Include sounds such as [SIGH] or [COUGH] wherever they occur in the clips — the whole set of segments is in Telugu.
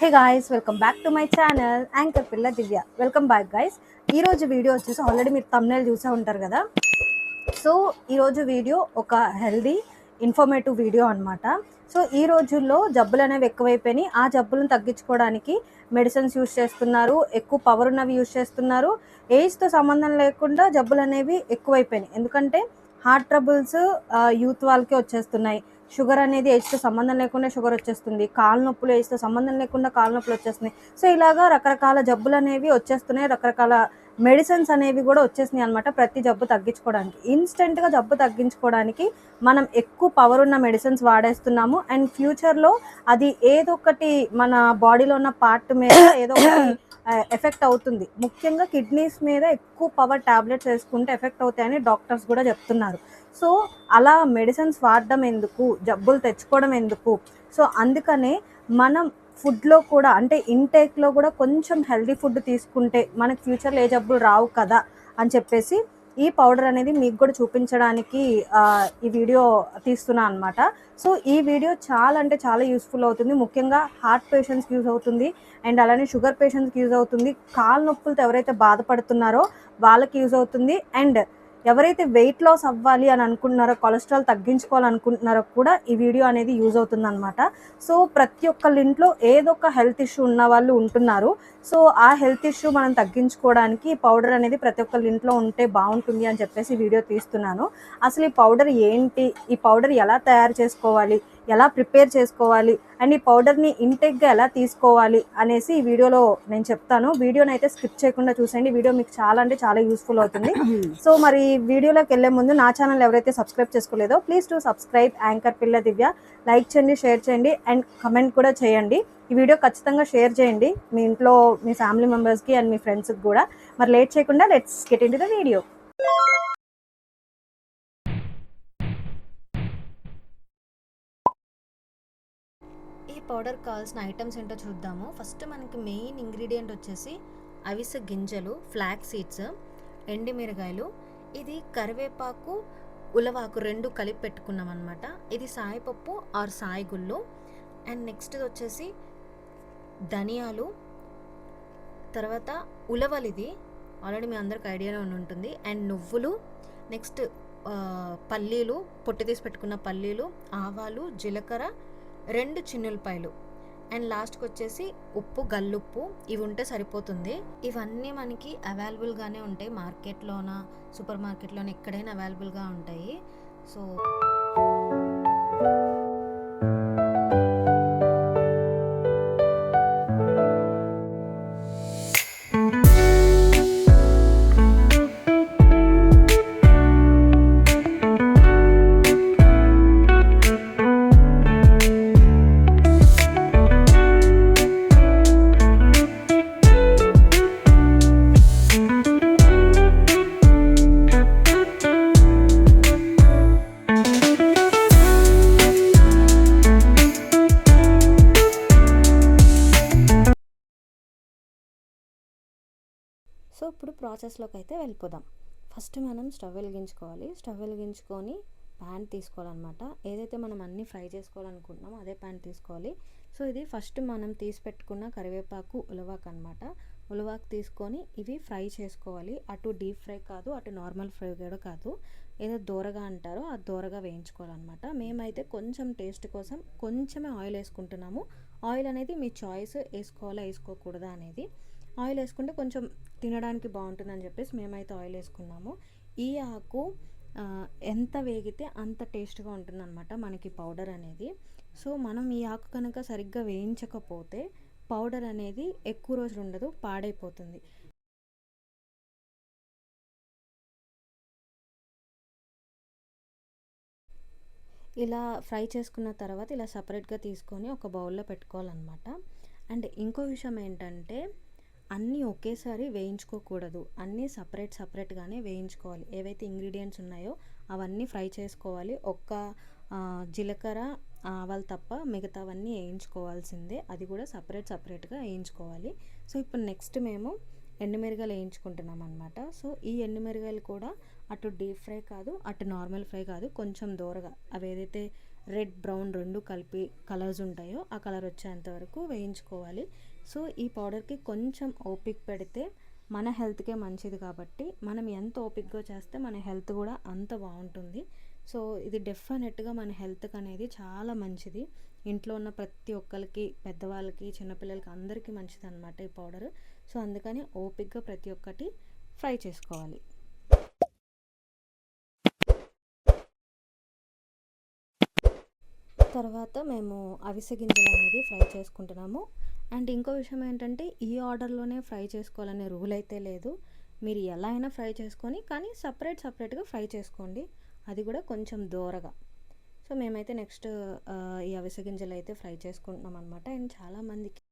Hey guys welcome back to my channel anchor పిల్ల దివ్య వెల్కమ్ బ్యాక్ గాయస్ ఈరోజు వీడియో వచ్చేసి ఆల్రెడీ మీరు తమ్నేల్ చూసే ఉంటారు కదా? సో ఈరోజు వీడియో ఒక హెల్దీ ఇన్ఫర్మేటివ్ వీడియో అనమాట సో ఈ రోజుల్లో జబ్బులు అనేవి ఎక్కువైపోయినాయి. ఆ జబ్బులను తగ్గించుకోవడానికి మెడిసిన్స్ యూజ్ చేస్తున్నారు. ఎక్కువ పవర్ ఉన్నవి యూజ్ చేస్తున్నారు. ఏజ్తో సంబంధం లేకుండా జబ్బులు అనేవి ఎక్కువైపోయినాయి. ఎందుకంటే హార్ట్ ట్రబుల్స్ యూత్ వాళ్ళకి వచ్చేస్తున్నాయి. షుగర్ అనేది ఏజ్తో సంబంధం లేకుండా షుగర్ వచ్చేస్తుంది. కాళ్ళ నొప్పులు ఏజ్తో సంబంధం లేకుండా కాళ్ళ నొప్పులు వచ్చేస్తున్నాయి. సో ఇలాగా రకరకాల జబ్బులు అనేవి వచ్చేస్తున్నాయి. రకరకాల మెడిసిన్స్ అనేవి కూడా వచ్చేసినాయి అనమాట ప్రతి జబ్బు తగ్గించుకోవడానికి. ఇన్స్టెంట్గా జబ్బు తగ్గించుకోవడానికి మనం ఎక్కువ పవర్ ఉన్న మెడిసిన్స్ వాడేస్తున్నాము. అండ్ ఫ్యూచర్లో అది ఏదో ఒకటి మన బాడీలో ఉన్న పార్ట్ మీద ఏదో ఒకటి ఎఫెక్ట్ అవుతుంది. ముఖ్యంగా కిడ్నీస్ మీద ఎక్కువ పవర్ టాబ్లెట్స్ వేసుకుంటే ఎఫెక్ట్ అవుతాయని డాక్టర్స్ కూడా చెప్తున్నారు. సో అలా మెడిసిన్స్ వాడడం ఎందుకు? జబ్బులు తెచ్చుకోవడం ఎందుకు? సో అందుకనే మనం ఫుడ్లో కూడా అంటే ఇంటేక్లో కూడా కొంచెం హెల్దీ ఫుడ్ తీసుకుంటే మనకి ఫ్యూచర్లో ఏ జబ్బులు రావు కదా అని చెప్పేసి ఈ పౌడర్ అనేది మీకు కూడా చూపించడానికి ఈ వీడియో తీస్తున్నా అనమాట సో ఈ వీడియో చాలా అంటే చాలా యూస్ఫుల్ అవుతుంది. ముఖ్యంగా హార్ట్ పేషెంట్స్కి యూజ్ అవుతుంది. అండ్ అలానే షుగర్ పేషెంట్స్కి యూజ్ అవుతుంది. కాళ్ళ నొప్పులతో ఎవరైతే బాధపడుతున్నారో వాళ్ళకి యూజ్ అవుతుంది. అండ్ ఎవరైతే వెయిట్ లాస్ అవ్వాలి అని అనుకుంటున్నారో కొలెస్ట్రాల్ తగ్గించుకోవాలనుకుంటున్నారో కూడా ఈ వీడియో అనేది యూజ్ అవుతుంది అనమాట సో ప్రతి ఒక్కళ్ళ ఇంట్లో ఏదో ఒక హెల్త్ ఇష్యూ ఉన్న వాళ్ళు ఉంటున్నారు. సో ఆ హెల్త్ ఇష్యూ మనం తగ్గించుకోవడానికి ఈ పౌడర్ అనేది ప్రతి ఒక్కళ్ళ ఇంట్లో ఉంటే బాగుంటుంది అని చెప్పేసి వీడియో తీస్తున్నాను. అసలు ఈ పౌడర్ ఏంటి? ఈ పౌడర్ ఎలా తయారు చేసుకోవాలి? ఎలా ప్రిపేర్ చేసుకోవాలి అండ్ ఈ పౌడర్ని ఇంటెక్గా ఎలా తీసుకోవాలి అనేసి ఈ వీడియోలో నేను చెప్తాను. వీడియోని అయితే స్కిప్ చేయకుండా చూసేయండి. వీడియో మీకు చాలా అంటే చాలా యూస్ఫుల్ అవుతుంది. [COUGHS] సో మరి వీడియోలోకి వెళ్ళే ముందు నా ఛానల్ ఎవరైతే సబ్స్క్రైబ్ చేసుకోలేదో ప్లీజ్ టు సబ్స్క్రైబ్. యాంకర్ పిల్ల దివ్య. లైక్ చేయండి షేర్ చేయండి అండ్ కమెంట్ కూడా చేయండి. ఈ వీడియో ఖచ్చితంగా షేర్ చేయండి మీ ఇంట్లో మీ ఫ్యామిలీ మెంబర్స్కి అండ్ మీ ఫ్రెండ్స్కి కూడా. మరి లేట్ చేయకుండా let's get in to the video. Powder కావాల్సిన ఐటమ్స్ ఏంటో చూద్దాము. ఫస్ట్ మనకి మెయిన్ ఇంగ్రీడియంట్ వచ్చేసి అవిసె గింజలు ఫ్లాక్ సీడ్స్ ఎండి మిరగాయలు. ఇది కరివేపాకు ఉలవాకు రెండు కలిపి పెట్టుకున్నాం అనమాట ఇది సాయిపప్పు ఆర్ సాయి గుళ్ళు అండ్ నెక్స్ట్ వచ్చేసి ధనియాలు. తర్వాత ఉలవలు ఇది. ఆల్రెడీ మీ అందరికి ఐడియానే ఉండి ఉంటుంది. అండ్ నువ్వులు. నెక్స్ట్ పల్లీలు. పొట్టి తీసి పెట్టుకున్న పల్లీలు ఆవాలు జీలకర్ర రెండు చిన్నులపాయలు. అండ్ లాస్ట్కి వచ్చేసి ఉప్పు గల్లుప్పు ఇవి ఉంటే సరిపోతుంది. ఇవన్నీ మనకి అవైలబుల్గానే ఉంటాయి. మార్కెట్లోన సూపర్ మార్కెట్లోన ఎక్కడైనా అవైలబుల్గా ఉంటాయి. సో సో ప్రాసెస్లోకి అయితే వెళ్ళిపోదాం. ఫస్ట్ మనం స్టవ్ వెలిగించుకోవాలి. స్టవ్ వెలిగించుకొని ప్యాన్ తీసుకోవాలన్నమాట. ఏదైతే మనం అన్నీ ఫ్రై చేసుకోవాలనుకుంటున్నామో అదే ప్యాన్ తీసుకోవాలి. సో ఇది ఫస్ట్ మనం తీసి పెట్టుకున్న కరివేపాకు ఉలవాకు అనమాట ఉలవాకు తీసుకొని ఇవి ఫ్రై చేసుకోవాలి. అటు డీప్ ఫ్రై కాదు అటు నార్మల్ ఫ్రై కూడా కాదు. ఏదో దూరగా అంటారో ఆ దూరగా వేయించుకోవాలన్నమాట. మేమైతే కొంచెం టేస్ట్ కోసం కొంచెమే ఆయిల్ వేసుకుంటున్నాము. ఆయిల్ అనేది మీ చాయిస్ వేసుకోవాలా వేసుకోకూడదా అనేది. ఆయిల్ వేసుకుంటే కొంచెం తినడానికి బాగుంటుందని చెప్పేసి మేమైతే ఆయిల్ వేసుకున్నాము. ఈ ఆకు ఎంత వేగితే అంత టేస్ట్గా ఉంటుందన్నమాట మనకి పౌడర్ అనేది. సో మనం ఈ ఆకు కనుక సరిగ్గా వేయించకపోతే పౌడర్ అనేది ఎక్కువ రోజులు ఉండదు పాడైపోతుంది. ఇలా ఫ్రై చేసుకున్న తర్వాత ఇలా సపరేట్గా తీసుకొని ఒక బౌల్లో పెట్టుకోవాలన్నమాట. అండ్ ఇంకో విషయం ఏంటంటే అన్నీ ఒకేసారి వేయించుకోకూడదు. అన్నీ సపరేట్ సపరేట్గానే వేయించుకోవాలి. ఏవైతే ఇంగ్రీడియంట్స్ ఉన్నాయో అవన్నీ ఫ్రై చేసుకోవాలి. ఒక్క జీలకర్ర ఆవాలు తప్ప మిగతావన్నీ వేయించుకోవాల్సిందే. అది కూడా సపరేట్ సపరేట్గా వేయించుకోవాలి. సో ఇప్పుడు నెక్స్ట్ మేము ఎండుమిరగాయలు వేయించుకుంటున్నాం అనమాట సో ఈ ఎండుమిరగాయలు కూడా అటు డీప్ ఫ్రై కాదు అటు నార్మల్ ఫ్రై కాదు కొంచెం దూరగా. అవి ఏదైతే రెడ్ బ్రౌన్ రెండు కలిపి కలర్స్ ఉంటాయో ఆ కలర్ వచ్చేంత వరకు వేయించుకోవాలి. సో ఈ పౌడర్కి కొంచెం ఓపిక పెడితే మన హెల్త్కే మంచిది కాబట్టి మనం ఎంత ఓపిక్గా చేస్తే మన హెల్త్ కూడా అంత బాగుంటుంది. సో ఇది డెఫినెట్గా మన హెల్త్కి అనేది చాలా మంచిది. ఇంట్లో ఉన్న ప్రతి ఒక్కరికి పెద్దవాళ్ళకి చిన్నపిల్లలకి అందరికీ మంచిది అనమాట ఈ పౌడర్. సో అందుకని ఓపిక్గా ప్రతి ఒక్కటి ఫ్రై చేసుకోవాలి. తర్వాత మేము అవిసె గింజలు అనేది ఫ్రై చేసుకుంటున్నాము. అండ్ ఇంకో విషయం ఏంటంటే ఈ ఆర్డర్లోనే ఫ్రై చేసుకోవాలనే రూల్ అయితే లేదు. మీరు ఎలా అయినా ఫ్రై చేసుకొని కానీ సపరేట్ సపరేట్గా ఫ్రై చేసుకోండి. అది కూడా కొంచెం దూరగా. సో మేమైతే నెక్స్ట్ ఈ అవిసె గింజలు అయితే ఫ్రై చేసుకుంటున్నాం అనమాట అండ్ చాలామందికి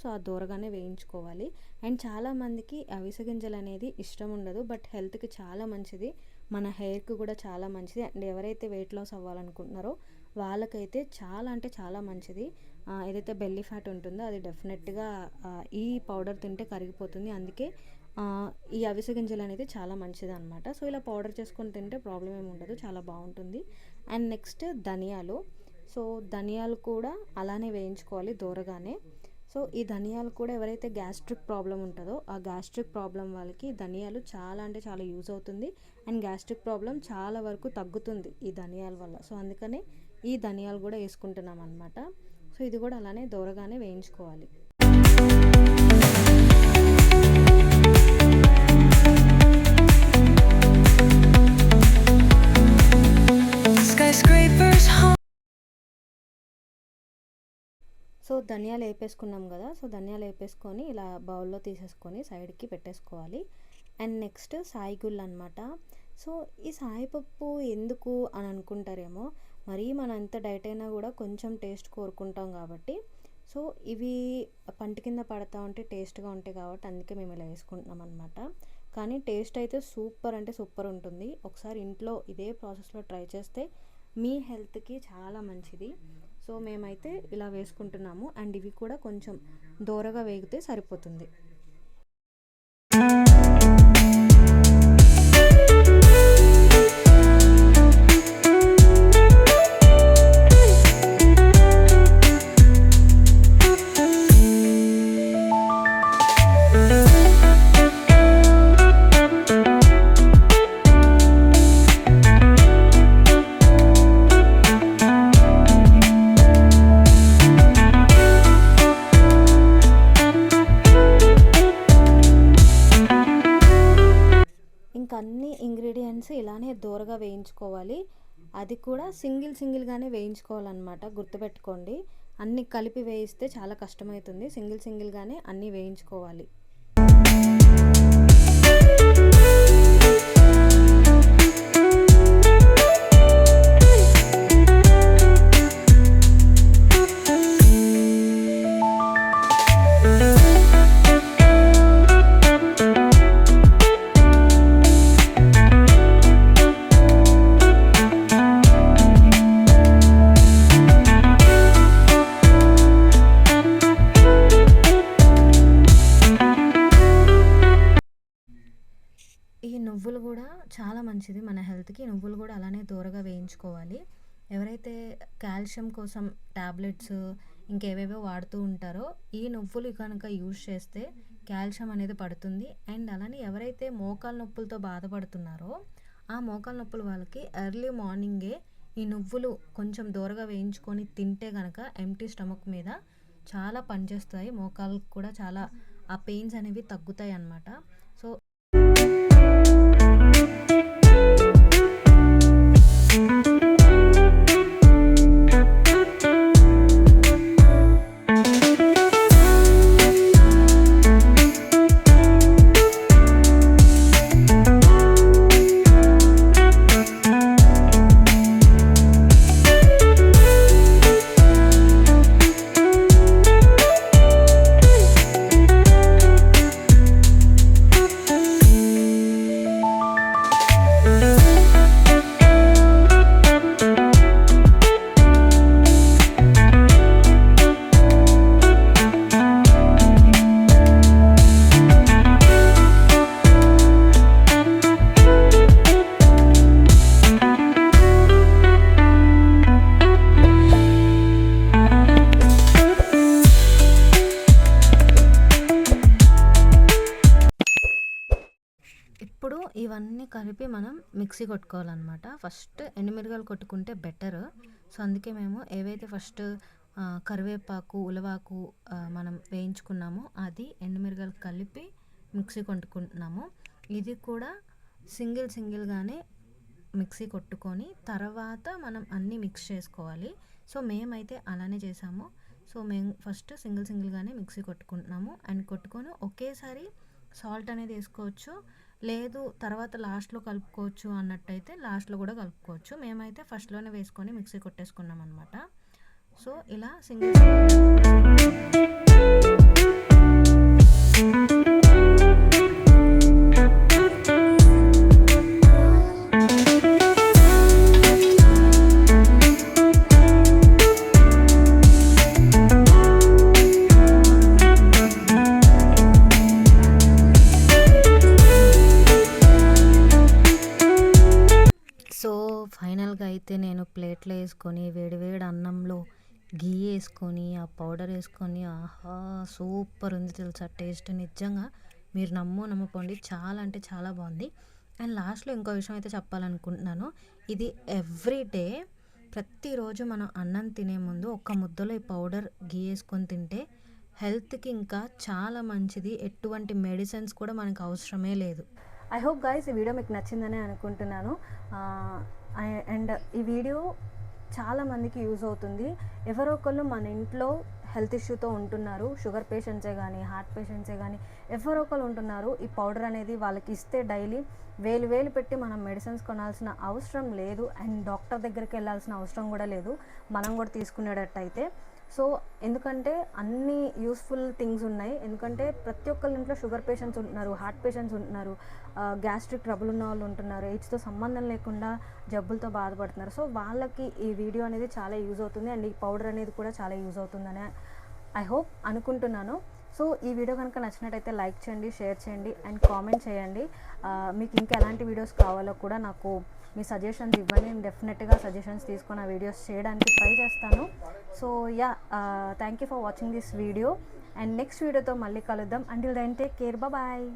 సో ఆ దూరగానే వేయించుకోవాలి. అండ్ చాలామందికి అవిసె గింజలు అనేది ఇష్టం ఉండదు బట్ హెల్త్కి చాలా మంచిది. మన హెయిర్కి కూడా చాలా మంచిది. అండ్ ఎవరైతే వెయిట్ లాస్ అవ్వాలనుకుంటున్నారో వాళ్ళకైతే చాలా అంటే చాలా మంచిది. ఏదైతే బెల్లీ ఫ్యాట్ ఉంటుందో అది డెఫినెట్గా ఈ పౌడర్ తింటే కరిగిపోతుంది. అందుకే ఈ అవిసె గింజలు అనేది చాలా మంచిది అనమాట సో ఇలా పౌడర్ చేసుకొని తింటే ప్రాబ్లం ఏమి ఉండదు. చాలా బాగుంటుంది. అండ్ నెక్స్ట్ ధనియాలు. సో ధనియాలు కూడా అలానే వేయించుకోవాలి దూరగానే. సో ఈ ధనియాలు కూడా ఎవరైతే గ్యాస్ట్రిక్ ప్రాబ్లం ఉంటుందో ఆ గ్యాస్ట్రిక్ ప్రాబ్లం వాళ్ళకి ధనియాలు చాలా అంటే చాలా యూజ్ అవుతుంది. అండ్ గ్యాస్ట్రిక్ ప్రాబ్లం చాలా వరకు తగ్గుతుంది ఈ ధనియాల వల్ల. సో అందుకనే ఈ ధనియాలు కూడా వేసుకుంటున్నాం అనమాట సో ఇది కూడా అలానే దూరగానే వేయించుకోవాలి. ధనియాలు వేపేసుకున్నాం కదా సో ధనియాలు వేపేసుకొని ఇలా బౌల్లో తీసేసుకొని సైడ్కి పెట్టేసుకోవాలి. అండ్ నెక్స్ట్ సాయి గుళ్ళు అనమాట సో ఈ సాయిపప్పు ఎందుకు అని అనుకుంటారేమో మరీ మనం ఎంత డైట్ అయినా కూడా కొంచెం టేస్ట్ కోరుకుంటాం కాబట్టి. సో ఇవి పంట కింద పడతా ఉంటే టేస్ట్గా ఉంటాయి కాబట్టి అందుకే మేము ఇలా వేసుకుంటున్నాం అనమాట కానీ టేస్ట్ అయితే సూపర్ అంటే సూపర్ ఉంటుంది. ఒకసారి ఇంట్లో ఇదే ప్రాసెస్లో ట్రై చేస్తే మీ హెల్త్కి చాలా మంచిది. సో మేమైతే ఇలా వేసుకుంటున్నాము. అండ్ ఇవి కూడా కొంచెం దోరగా వేగితే సరిపోతుంది. ఇలానే దూరగా వేయించుకోవాలి. అది కూడా సింగిల్ సింగిల్గానే వేయించుకోవాలన్నమాట. గుర్తుపెట్టుకోండి. అన్నీ కలిపి వేయిస్తే చాలా కష్టమవుతుంది. సింగిల్ సింగిల్గానే అన్నీ వేయించుకోవాలి. ఈ నువ్వులు కూడా చాలా మంచిది మన హెల్త్కి. నువ్వులు కూడా అలానే దూరగా వేయించుకోవాలి. ఎవరైతే కాల్షియం కోసం ట్యాబ్లెట్స్ ఇంకేవేవో వాడుతూ ఉంటారో ఈ నువ్వులు కనుక యూజ్ చేస్తే కాల్షియం అనేది పడుతుంది. అండ్ అలానే ఎవరైతే మోకాల నొప్పులతో బాధపడుతున్నారో ఆ మోకాల నొప్పులు వాళ్ళకి ఎర్లీ మార్నింగే ఈ నువ్వులు కొంచెం దూరగా వేయించుకొని తింటే కనుక ఎంటీ స్టమక్ మీద చాలా పనిచేస్తాయి. మోకాలకు కూడా చాలా ఆ పెయిన్స్ అనేవి తగ్గుతాయి అన్నమాట. సో కలిపి మనం మిక్సీ కొట్టుకోవాలన్నమాట. ఫస్ట్ ఎండుమిరగాయలు కొట్టుకుంటే బెటర్. సో అందుకే మేము ఏవైతే ఫస్ట్ కరివేపాకు ఉలవాకు మనం వేయించుకున్నామో అది ఎండుమిరగాయలు కలిపి మిక్సీ కొట్టుకుంటున్నాము. ఇది కూడా సింగిల్ సింగిల్గానే మిక్సీ కొట్టుకొని తర్వాత మనం అన్నీ మిక్స్ చేసుకోవాలి. సో మేమైతే అలానే చేసాము. సో మేము ఫస్ట్ సింగిల్ సింగిల్గానే మిక్సీ కొట్టుకుంటున్నాము. అండ్ కొట్టుకొని ఒకేసారి సాల్ట్ అనేది వేసుకోవచ్చు. లేదు తర్వాత లాస్ట్లో కలుపుకోవచ్చు అన్నట్టయితే లాస్ట్లో కూడా కలుపుకోవచ్చు. మేమైతే ఫస్ట్లోనే వేసుకొని మిక్సీ కొట్టేసుకున్నాం అనమాట సో ఇలా సింగిల్ నేను వేసుకొని వేడివేడి అన్నంలో గీ వేసుకొని ఆ పౌడర్ వేసుకొని ఆహా సూపర్ ఉంది తెలుసా టేస్ట్. నిజంగా మీరు నమ్మో నమ్మకండి చాలా అంటే చాలా బాగుంది. అండ్ లాస్ట్లో ఇంకో విషయం అయితే చెప్పాలనుకుంటున్నాను. ఇది ఎవ్రీ డే ప్రతిరోజు మనం అన్నం తినే ముందు ఒక్క ముద్దలో ఈ పౌడర్ గీ వేసుకొని తింటే హెల్త్కి ఇంకా చాలా మంచిది. ఎటువంటి మెడిసిన్స్ కూడా మనకు అవసరమే లేదు. ఐ హోప్ గైస్ ఈ వీడియో మీకు నచ్చిందనే అనుకుంటున్నాను. అండ్ ఈ వీడియో చాలామందికి యూజ్ అవుతుంది. ఎవరో ఒకళ్ళు మన ఇంట్లో హెల్త్ ఇష్యూతో ఉంటున్నారు. షుగర్ పేషెంట్సే కానీ హార్ట్ పేషెంట్సే కానీ ఎవరో ఒకరు ఉంటున్నారు. ఈ పౌడర్ అనేది వాళ్ళకి ఇస్తే డైలీ వేలు వేలు పెట్టి మనం మెడిసిన్స్ కొనాల్సిన అవసరం లేదు. అండ్ డాక్టర్ దగ్గరికి వెళ్ళాల్సిన అవసరం కూడా లేదు. మనం కూడా తీసుకునేటట్టయితే సో ఎందుకంటే అన్ని యూస్ఫుల్ థింగ్స్ ఉన్నాయి. ఎందుకంటే ప్రతి ఒక్కరి ఇంట్లో షుగర్ పేషెంట్స్ ఉంటున్నారు హార్ట్ పేషెంట్స్ ఉంటున్నారు గ్యాస్ట్రిక్ ట్రబుల్ ఉన్న వాళ్ళు ఉంటున్నారు ఏజ్తో సంబంధం లేకుండా జబ్బులతో బాధపడుతున్నారు. సో వాళ్ళకి ఈ వీడియో అనేది చాలా యూజ్ అవుతుంది అండ్ ఈ పౌడర్ అనేది కూడా చాలా యూజ్ అవుతుందని ఐ హోప్ అనుకుంటున్నాను. సో ఈ వీడియో కనుక నచ్చినట్టయితే లైక్ చేయండి షేర్ చేయండి అండ్ కామెంట్ చేయండి. మీకు ఇంకా ఎలాంటి వీడియోస్ కావాలో కూడా నాకు మీ సజెషన్స్ ఇవ్వండి. నేను డెఫినెట్గా సజెషన్స్ తీసుకొని ఆ వీడియోస్ చేయడానికి ట్రై చేస్తాను. So yeah thank you for watching this video and next వీడియోతో మళ్ళీ కలుద్దాం. Until then take care bye